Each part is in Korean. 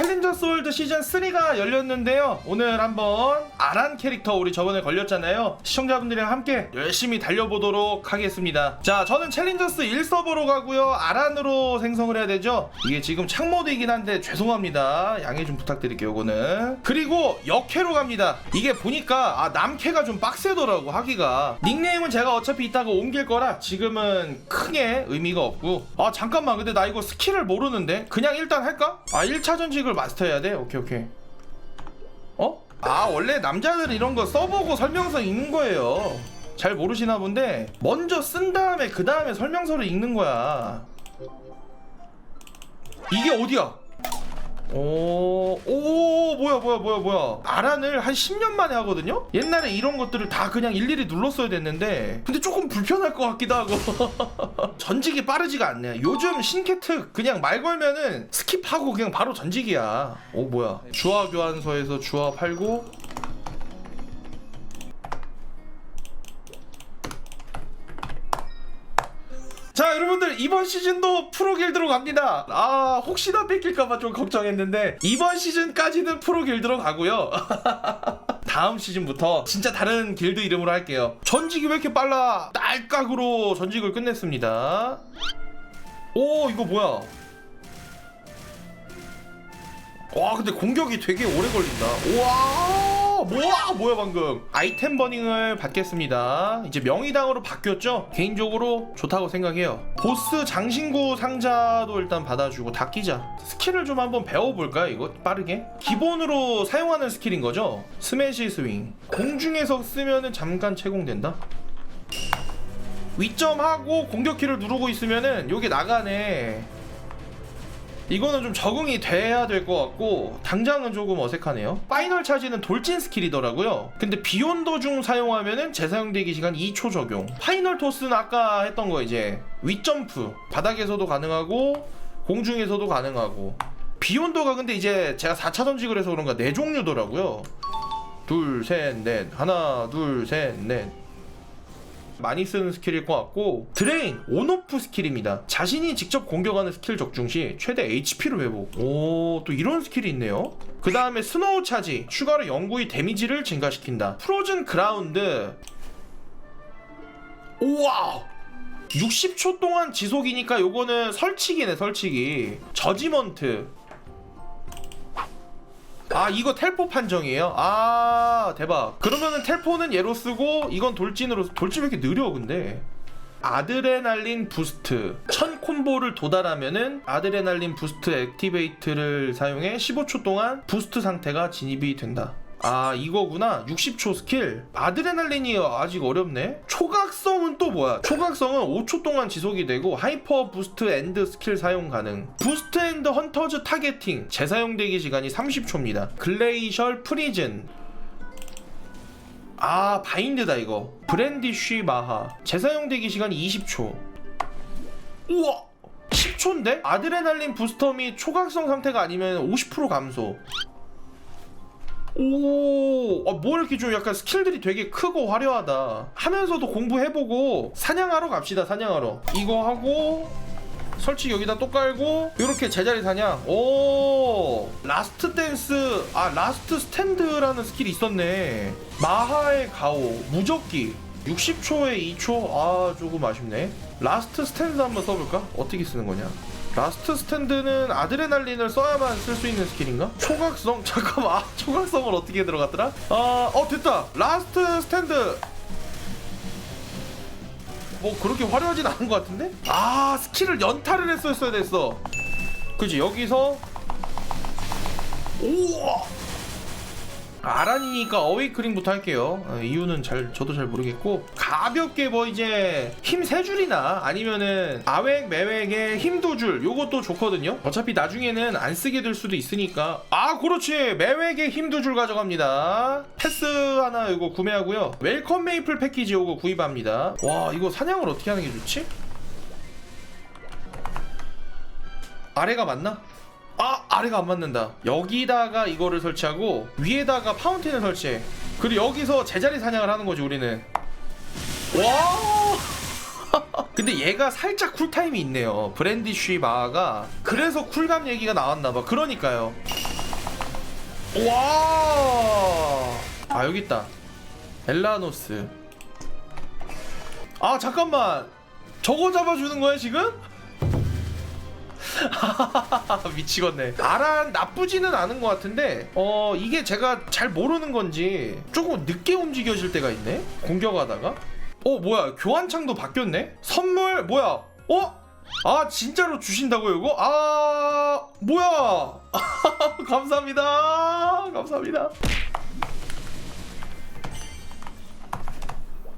챌린저 솔드 시즌 3가 열렸는데요. 오늘 한번 아란 캐릭터 우리 저번에 걸렸잖아요. 시청자분들이랑 함께 열심히 달려보도록 하겠습니다. 자, 저는 챌린저스 1서버로 가고요. 아란으로 생성을 해야 되죠. 이게 지금 창모드이긴 한데 죄송합니다. 양해 좀 부탁드릴게요, 이거는. 그리고 역캐로 갑니다. 이게 보니까 아, 남캐가 좀 빡세더라고 하기가. 닉네임은 제가 어차피 이따가 옮길 거라 지금은 크게 의미가 없고. 아, 잠깐만. 근데 나 이거 스킬을 모르는데 그냥 일단 할까? 아 1차 전직을 마스터해야 돼? 오케이 오케이 어? 아 원래 남자들은 이런 거 써보고 설명서 읽는 거예요 잘 모르시나 본데 먼저 쓴 다음에 그 다음에 설명서를 읽는 거야 이게 어디야? 오, 오, 뭐야, 뭐야, 뭐야, 뭐야. 아란을 한 10년 만에 하거든요? 옛날에 이런 것들을 다 그냥 일일이 눌렀어야 됐는데, 근데 조금 불편할 것 같기도 하고. 전직이 빠르지가 않네. 요즘 신캐특 그냥 말 걸면은 스킵하고 그냥 바로 전직이야. 오, 뭐야. 주화 교환소에서 주화 팔고, 자 여러분들 이번 시즌도 프로길드로 갑니다. 아 혹시나 뺏길까봐 좀 걱정했는데 이번 시즌까지는 프로길드로 가고요. 다음 시즌부터 진짜 다른 길드 이름으로 할게요. 전직이 왜 이렇게 빨라? 딸깍으로 전직을 끝냈습니다. 오 이거 뭐야? 와 근데 공격이 되게 오래 걸린다. 우와 뭐야? 뭐야 방금? 아이템 버닝을 받겠습니다. 이제 명의당으로 바뀌었죠? 개인적으로 좋다고 생각해요. 보스 장신구 상자도 일단 받아주고 다 끼자. 스킬을 좀 한번 배워볼까요 이거? 빠르게? 기본으로 사용하는 스킬인 거죠? 스매시 스윙. 공중에서 쓰면은 잠깐 채공된다? 위점하고 공격키를 누르고 있으면은 요게 나가네 이거는 좀 적응이 돼야 될 것 같고 당장은 조금 어색하네요. 파이널 차지는 돌진 스킬이더라고요. 근데 비욘도 중 사용하면은 재사용 대기 시간 2초 적용. 파이널 토스는 아까 했던 거 이제 윗점프. 바닥에서도 가능하고 공중에서도 가능하고. 비욘도가 근데 이제 제가 4차 전직을 해서 그런가 4종류더라고요. 둘 셋 넷. 하나 둘 셋 넷 많이 쓰는 스킬일 것 같고 드레인 온오프 스킬입니다. 자신이 직접 공격하는 스킬 적중 시 최대 HP를 회복. 오 또 이런 스킬이 있네요. 그 다음에 스노우 차지. 추가로 영구히 데미지를 증가시킨다. 프로즌 그라운드. 우와 60초 동안 지속이니까 요거는 설치기네 설치기. 저지먼트 아 이거 텔포 판정이에요? 아 대박. 그러면은 텔포는 얘로 쓰고 이건 돌진으로 돌진 왜 이렇게 느려 근데? 아드레날린 부스트. 1000 콤보를 도달하면은 아드레날린 부스트 액티베이트를 사용해 15초 동안 부스트 상태가 진입이 된다 아 이거구나. 60초 스킬. 아드레날린이 아직 어렵네. 초각성은 또 뭐야? 초각성은 5초 동안 지속이 되고 하이퍼 부스트 앤드 스킬 사용 가능. 부스트 앤드 헌터즈 타겟팅. 재사용 대기 시간이 30초입니다. 글레이셜 프리즌. 아 바인드다 이거. 브랜디쉬 마하. 재사용 대기 시간이 20초. 우와! 10초인데? 아드레날린 부스터 및 초각성 상태가 아니면 50% 감소 오, 아, 뭐 이렇게 좀 약간 스킬들이 되게 크고 화려하다. 하면서도 공부해보고 사냥하러 갑시다, 사냥하러. 이거 하고 설치 여기다 또 깔고 이렇게 제자리 사냥. 오, 라스트 댄스, 아 라스트 스탠드라는 스킬이 있었네. 마하의 가오, 무적기. 60초에 2초? 아 조금 아쉽네 라스트 스탠드 한번 써볼까? 어떻게 쓰는 거냐 라스트 스탠드는 아드레날린을 써야만 쓸 수 있는 스킬인가? 초각성? 잠깐만 아, 초각성을 어떻게 들어갔더라? 아, 어 됐다 라스트 스탠드 뭐 그렇게 화려하진 않은 것 같은데? 아 스킬을 연타를 했었어야 됐어 그지 여기서 우와 아란이니까 어웨이 크링부터 할게요. 어, 이유는 잘 저도 잘 모르겠고 가볍게 뭐 이제 힘 세 줄이나 아니면은 아웩 매웩의 힘두 줄 요것도 좋거든요. 어차피 나중에는 안 쓰게 될 수도 있으니까 아 그렇지 매웩의 힘두 줄 가져갑니다. 패스 하나 이거 구매하고요. 웰컴 메이플 패키지 요거 구입합니다. 와 이거 사냥을 어떻게 하는 게 좋지? 아래가 맞나? 아 아래가 안 맞는다 여기다가 이거를 설치하고 위에다가 파운틴을 설치해 그리고 여기서 제자리 사냥을 하는 거지 우리는 와 근데 얘가 살짝 쿨타임이 있네요 브랜디쉬 마가 그래서 쿨감 얘기가 나왔나봐 그러니까요 와. 아 여기 있다. 엘라노스. 아 잠깐만. 저거 잡아주는 거야 지금? 미치겠네. 아란 나쁘지는 않은 것 같은데, 어 이게 제가 잘 모르는 건지 조금 늦게 움직여질 때가 있네. 공격하다가. 어 뭐야 교환창도 바뀌었네. 선물 뭐야? 어? 아 진짜로 주신다고요 이거? 아 뭐야? 감사합니다. 감사합니다.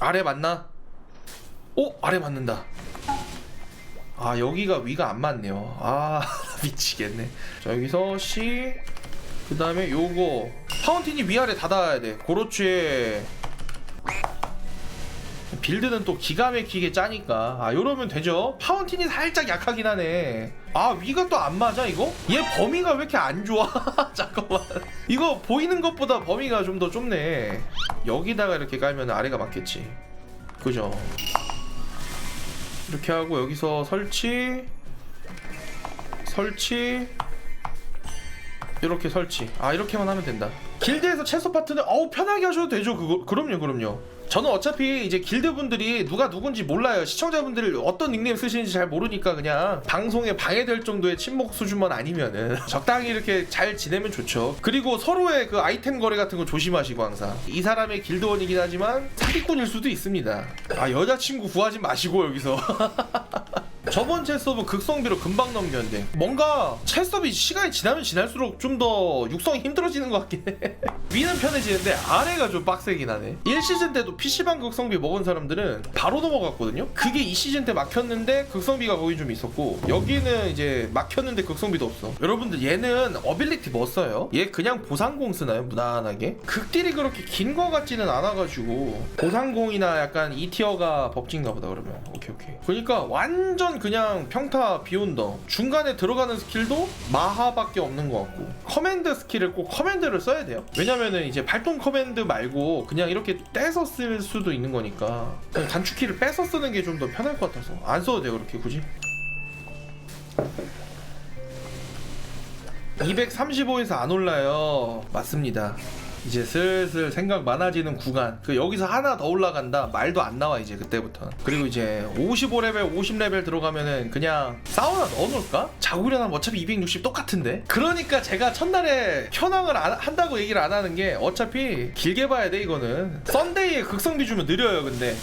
아래 맞나? 오 아래 맞는다. 아 여기가 위가 안 맞네요. 아 미치겠네. 자 여기서 C 그 다음에 요거 파운틴이 위아래 다 닿아야 돼. 그렇지. 빌드는 또 기가 막히게 짜니까 아 요러면 되죠 파운틴이 살짝 약하긴 하네 아 위가 또 안 맞아 이거? 얘 범위가 왜 이렇게 안 좋아 잠깐만 이거 보이는 것보다 범위가 좀 더 좁네 여기다가 이렇게 깔면 아래가 맞겠지 그죠 이렇게 하고 여기서 설치 설치 이렇게 설치. 아 이렇게만 하면 된다. 길드에서 채소 파트는 어우 편하게 하셔도 되죠 그거? 그럼요 그럼요 저는 어차피 이제 길드 분들이 누가 누군지 몰라요. 시청자분들이 어떤 닉네임 쓰시는지 잘 모르니까 그냥 방송에 방해될 정도의 침묵 수준만 아니면은 적당히 이렇게 잘 지내면 좋죠. 그리고 서로의 그 아이템 거래 같은 거 조심하시고 항상. 이 사람의 길드원이긴 하지만 사기꾼일 수도 있습니다. 아 여자친구 구하지 마시고 여기서 저번 채섭은 극성비로 금방 넘겼는데 뭔가 채섭이 시간이 지나면 지날수록 좀 더 육성이 힘들어지는 것 같긴 해 위는 편해지는데 아래가 좀 빡세긴 하네 1시즌 때도 PC방 극성비 먹은 사람들은 바로 넘어갔거든요 그게 2시즌 때 막혔는데 극성비가 거기 좀 있었고 여기는 이제 막혔는데 극성비도 없어 여러분들 얘는 어빌리티 뭐 써요? 얘 그냥 보상공 쓰나요? 무난하게? 극딜이 그렇게 긴 거 같지는 않아가지고 보상공이나 약간 2티어가 법진가 보다 그러면 오케이 오케이 그러니까 완전 그냥 평타 비온더. 중간에 들어가는 스킬도 마하밖에 없는 것 같고. 커맨드 스킬을 꼭 커맨드를 써야 돼요. 왜냐면은 이제 발동 커맨드 말고 그냥 이렇게 떼서 쓸 수도 있는 거니까. 단축키를 빼서 쓰는 게 좀 더 편할 것 같아서. 안 써도 돼요 그렇게 굳이. 235에서 안 올라요. 맞습니다 이제 슬슬 생각 많아지는 구간. 그 여기서 하나 더 올라간다. 말도 안 나와 이제 그때부터 그리고 이제 55레벨 50레벨 들어가면은 그냥 사우나 넣어놓을까? 자구려면 어차피 260 똑같은데? 그러니까 제가 첫날에 현황을 안- 한다고 얘기를 안 하는 게 어차피 길게 봐야 돼 이거는. 썬데이에 극성비 주면 느려요 근데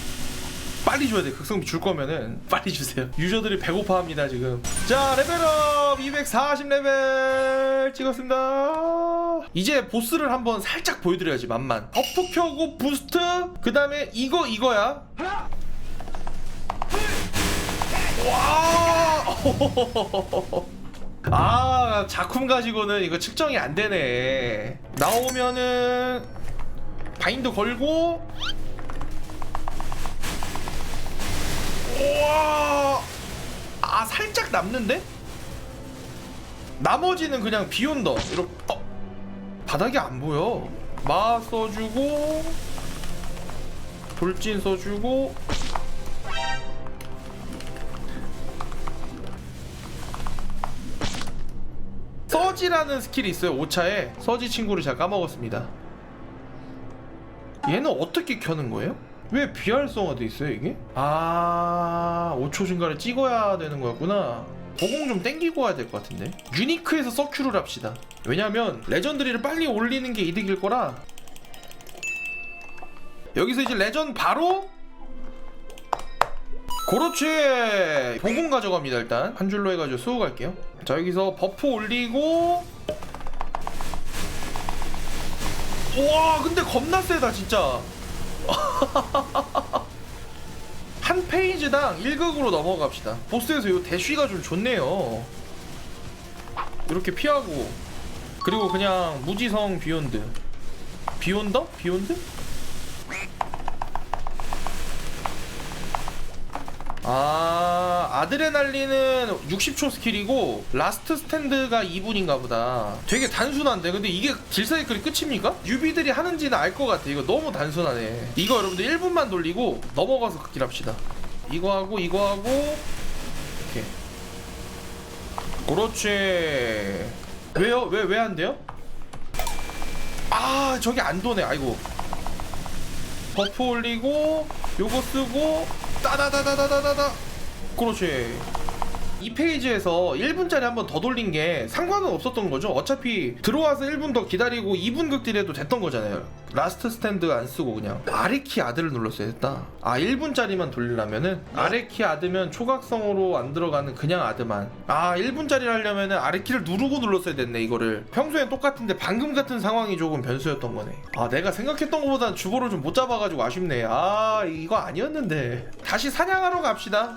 빨리 줘야 돼. 극성비 줄 거면은 빨리 주세요. 유저들이 배고파합니다 지금. 자 레벨업 240레벨 찍었습니다. 이제 보스를 한번 살짝 보여드려야지 만만. 버프 켜고 부스트. 그 다음에 이거 이거야. 와. 아 작품 가지고는 이거 측정이 안 되네. 나오면은 바인드 걸고 우와. 아 살짝 남는데? 나머지는 그냥 비온다. 이렇게 어? 바닥이 안 보여. 마 써주고 돌진 써주고. 서지라는 스킬이 있어요 5차에. 서지 친구를 제가 까먹었습니다. 얘는 어떻게 켜는 거예요? 왜 비활성화돼 있어요 이게? 아 5초 중간에 찍어야 되는 거였구나. 보공 좀 땡기고 와야 될 것 같은데. 유니크에서 서큐를 합시다. 왜냐면 레전드리를 빨리 올리는 게 이득일 거라. 여기서 이제 레전 바로? 그렇지! 보공 가져갑니다 일단. 한 줄로 해가지고 수호 갈게요. 자 여기서 버프 올리고. 우와 근데 겁나 세다 진짜 한 페이지당 1극으로 넘어갑시다. 보스에서 요 대쉬가 좀 좋네요. 이렇게 피하고. 그리고 그냥 무지성 비욘드. 비욘더? 비욘드? 아 아드레날린은 60초 스킬이고 라스트 스탠드가 2분인가 보다. 되게 단순한데? 근데 이게 딜사이클이 끝입니까? 유비들이 하는지는 알 것 같아. 이거 너무 단순하네. 이거 여러분들 1분만 돌리고 넘어가서 극딜 합시다. 이거 하고 이거 하고 이렇게 그렇지. 왜요? 왜 왜 안 돼요? 아 저기 안 도네. 아이고. 버프 올리고 요거 쓰고 따다다다다다다다 그렇지. 이 페이지에서 1분짜리 한 번 더 돌린 게 상관은 없었던 거죠. 어차피 들어와서 1분 더 기다리고 2분 극딜해도 됐던 거잖아요. 라스트 스탠드 안 쓰고 그냥 아래키 아드를 눌렀어야 했다 아 1분짜리만 돌리려면은 아래키 아드면 초각성으로 안 들어가는 그냥 아드만. 아 1분짜리 하려면은 아래키를 누르고 눌렀어야 됐네 이거를. 평소엔 똑같은데 방금 같은 상황이 조금 변수였던 거네. 아 내가 생각했던 것보단 주보를 좀 못 잡아가지고 아쉽네. 아 이거 아니었는데. 다시 사냥하러 갑시다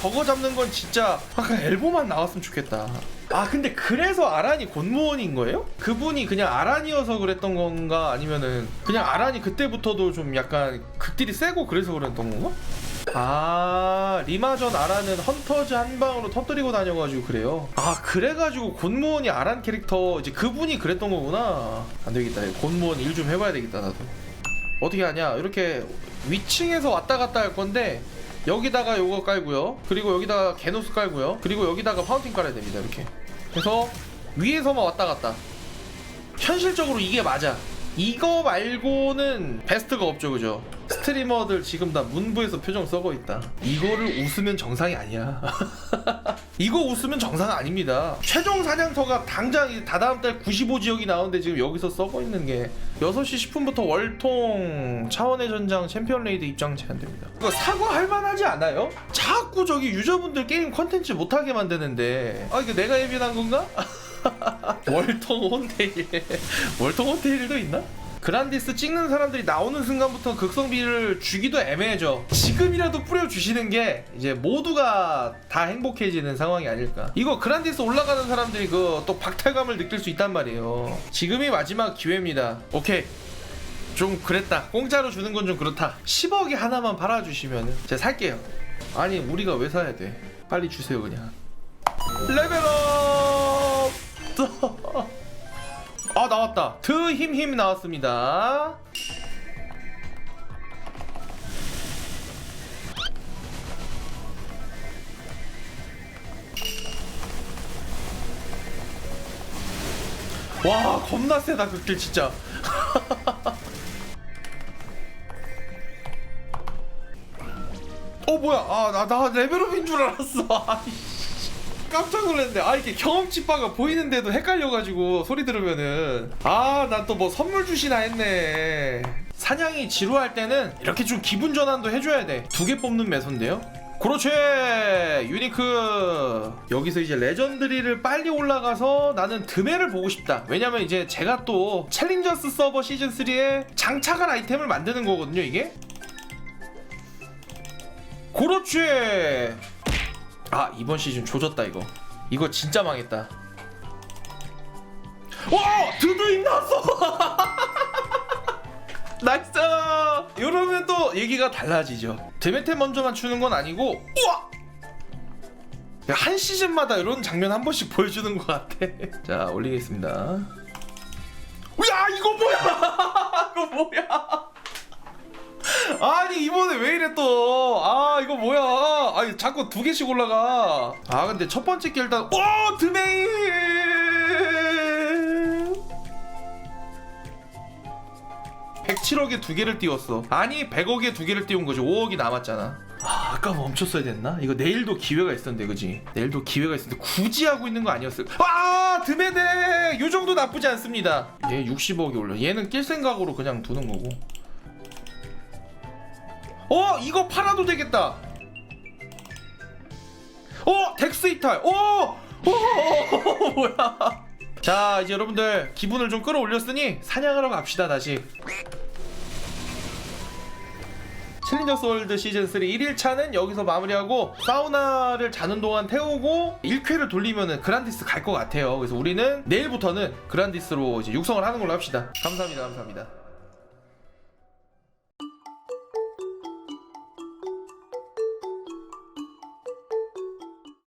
저거 잡는 건 진짜 아까 엘보만 나왔으면 좋겠다. 아 근데 그래서 아란이 곤무원인 거예요? 그분이 그냥 아란이어서 그랬던 건가 아니면은 그냥 아란이 그때부터도 좀 약간 극딜이 세고 그래서 그랬던 건가? 아 리마전 아란은 헌터즈 한 방으로 터뜨리고 다녀가지고 그래요. 아 그래가지고 곤무원이 아란 캐릭터 이제 그분이 그랬던 거구나. 안 되겠다. 곤무원 일 좀 해봐야 되겠다 나도. 어떻게 하냐 이렇게 위층에서 왔다 갔다 할 건데 여기다가 요거 깔고요. 그리고 여기다가 게노스 깔고요. 그리고 여기다가 파운틴 깔아야 됩니다 이렇게. 그래서 위에서만 왔다 갔다. 현실적으로 이게 맞아 이거 말고는 베스트가 없죠 그죠? 스트리머들 지금 다 문부에서 표정 썩어 있다. 이거를 웃으면 정상이 아니야. 이거 웃으면 정상 아닙니다. 최종 사냥터가 당장 다다음 달 95지역이 나오는데 지금 여기서 썩어 있는 게 6시 10분부터 월통 차원의 전장 챔피언 레이드 입장 제한됩니다. 이거 사과할 만하지 않아요? 자꾸 저기 유저분들 게임 컨텐츠 못하게 만드는데. 아 이거 내가 예민한 건가? 월통 혼테일 월통 혼테일도 있나? 그란디스 찍는 사람들이 나오는 순간부터 극성비를 주기도 애매해져. 지금이라도 뿌려주시는 게 이제 모두가 다 행복해지는 상황이 아닐까. 이거 그란디스 올라가는 사람들이 그 또 박탈감을 느낄 수 있단 말이에요. 지금이 마지막 기회입니다. 오케이. 좀 그랬다. 공짜로 주는 건 좀 그렇다. 10억에 하나만 팔아주시면 제가 살게요. 아니 우리가 왜 사야 돼? 빨리 주세요 그냥. 레벨업 아 나왔다. 드 힘힘 나왔습니다. 와 겁나 세다 그길 진짜. 어 뭐야? 아나 나 레벨업인 줄 알았어. 아이씨. 깜짝 놀랐네 아 이렇게 경험치 바가 보이는데도 헷갈려가지고 소리 들으면은. 아난또뭐 선물 주시나 했네. 사냥이 지루할 때는 이렇게 좀 기분 전환도 해줘야 돼두 개 뽑는 매소인데요. 그렇지! 유니크! 여기서 이제 레전드리를 빨리 올라가서 나는 드메를 보고 싶다. 왜냐면 이제 제가 또 챌린저스 서버 시즌 3에 장착한 아이템을 만드는 거거든요 이게. 그렇지 아 이번 시즌 조졌다 이거. 이거 진짜 망했다. 와 드드임 나왔어 나이스! 이러면 또 얘기가 달라지죠. 데메테 먼저만 추는 건 아니고 우와! 야, 한 시즌마다 이런 장면 한 번씩 보여주는 것 같아. 자 올리겠습니다. 야 이거 뭐야! 이거 뭐야 아니 이번에 왜 이래 또? 아 이거 뭐야? 아니 자꾸 두 개씩 올라가. 아 근데 첫 번째 게 일단 오 드메인. 107억에 두 개를 띄웠어. 아니 100억에 두 개를 띄운 거지. 5억이 남았잖아. 아, 아까 멈췄어야 됐나? 이거 내일도 기회가 있었는데, 그지? 내일도 기회가 있었는데 굳이 하고 있는 거 아니었을? 아, 드메데! 요 정도 나쁘지 않습니다. 얘 60억이 올려. 얘는 낄 생각으로 그냥 두는 거고. 어 이거 팔아도 되겠다. 어 덱스 이탈. 어 오! 뭐야. 자 이제 여러분들 기분을 좀 끌어올렸으니 사냥하러 갑시다 다시. 챌린저 소울드 시즌 3 1일차는 여기서 마무리하고 사우나를 자는 동안 태우고 1쾌를 돌리면은 그란디스 갈 것 같아요. 그래서 우리는 내일부터는 그란디스로 이제 육성을 하는 걸로 합시다. 감사합니다 감사합니다